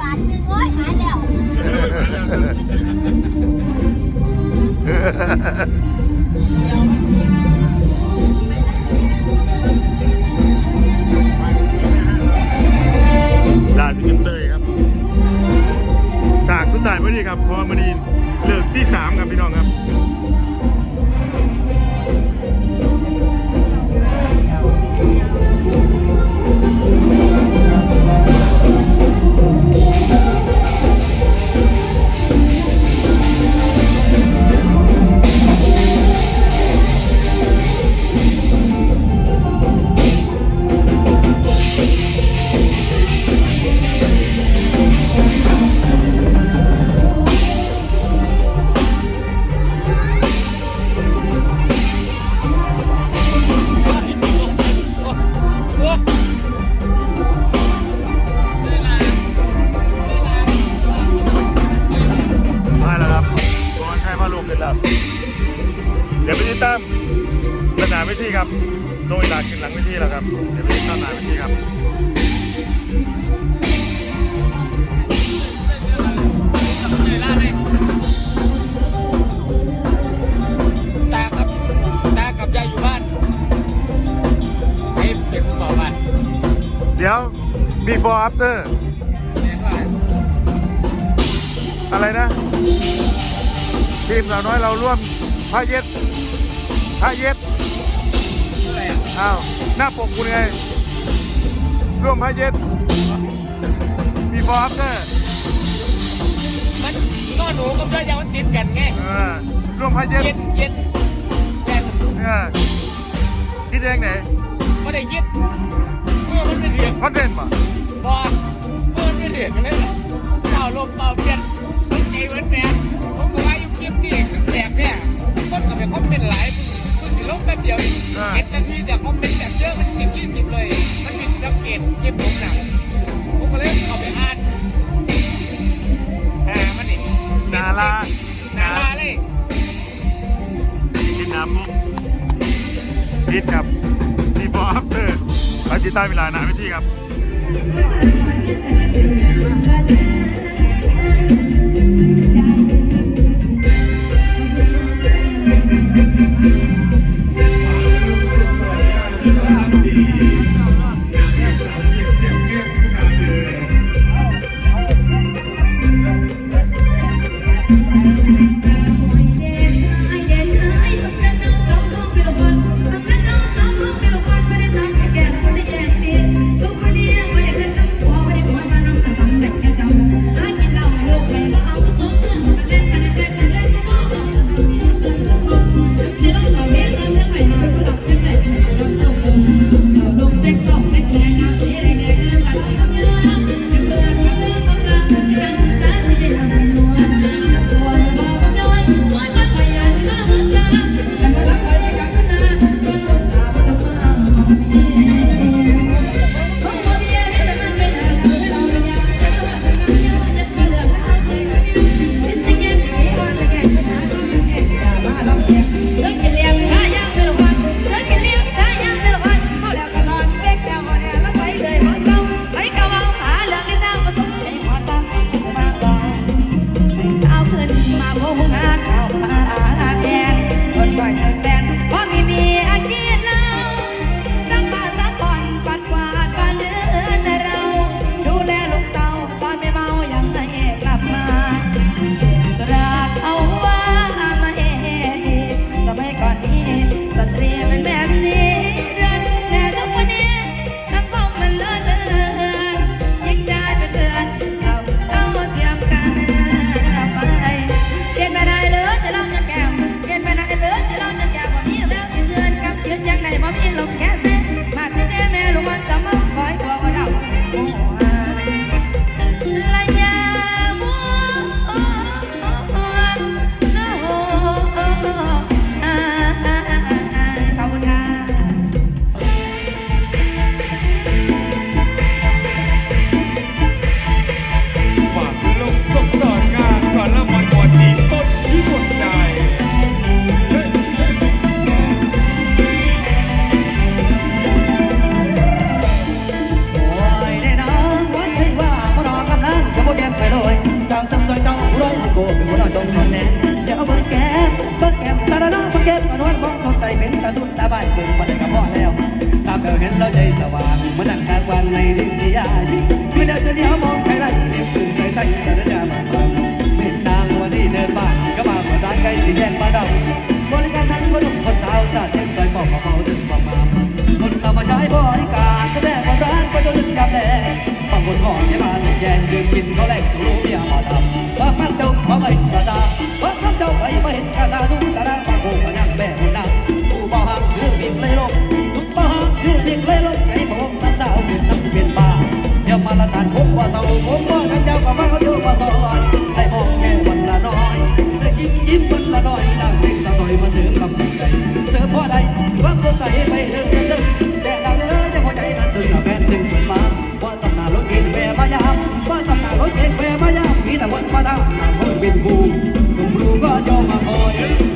บาทหนึ่งโอยหายแล้ว เดี๋ยวไปติดตามสนามเวทีครับตากับตากับยายอยู่บ้านไอ้เป็นผู้บ่าวบ้านเดี๋ยว before after เรียกว่าอะไรนะ ทีมสาวน้อยเราร่วมพระเย็ดพระเย็ดอะไรอะ อ้าว หน้าปกคุณไง ร่วมพระเย็ด before after มันก็หนูกับยายยังมันติดกันไงเออร่วมพระเย็ดเย็นเย็นแม่นเออคิดเองไหนไม่ได้ยึดเมื่อมันไม่เรียกคอนเทนต์ป่ะบอกเมื่อมันไม่เรียกกันเลยล่ะเป่าลมเป่าเปลี่ยนมันใจเหมือนแม่ผมก็ว่าอยู่คลิปนี่แสบเนี่ยคนก็ไปคอมเมนต์หลายเพิ่ง ลงแป๊บเดียวเห็นนาทีแต่คอมเมนต์แบบเยอะมันสิบยี่สิบเลย มันผิดสังเกตคลิปผมหนักผมก็เลยเอาไปอ่านอ่ามันนี่นาลานาลาเลยกินน้ำมุกพิดครับ before after ไปติดตามเวลาหนาเวทีครับ Hãy มาเก็บมานวดมองสงสัยเป็นตาตุ้นตาใบเบิ่งมาได้กับพ่อแล้วตาเบลเห็นแล้วใจสว่างมานั่งตากวางในดินนิยายคือแล้วจะเลี้ยวมองใครไรเรียบสื่อใส่ใส่แต่ละดามาฟังเห็นนางวันนี้เดินบ้านก็มาประสานใกล้สี่แยกมาดำบริการทั้งคนหนุ่มคนสาวชาติเช่นใจบอกเขาถึงประมาณคนเอามาใช้บริการก็ได้ประสานก็จะถึงกับแดงบางคนขอที่มาแย่งดื่มกินเขาแหลกรู้เมียมาดำบางมันเจ้าเขาไม่ ระดาบางเจ้าไปม่เห็นกระดาทุกกระดาบางคนก็ยังแบกหุ่นนำผู้บ่หักคือวิ่งเลยลงทุกบ่หักคือวิ่งเลยลงไอ้ผมน้ำสาวเป็นน้ำเป็นบ้าเดี๋ยวมาละตันผมว่าเศร้าผมว่าท่านเจ้าก็ว่าเขาเจอมาสอนให้มองแค่วันละน้อยได้ชิมยิ้มวันละน้อยนั่งเล่นสะสอยมาถึงกำลังใจเสือพ่อใดความสดใส่ไปเรื่องเรื่องแต่ดาวเนื้อจะพอใจนั้นถึงกับแฟนถึงเหมือนมาว่าตำนานรถเก่งแวมายามว่าตำนานรถเก่งแวมายามมีแต่คนมาดามคนเป็นผู้คุณครู มม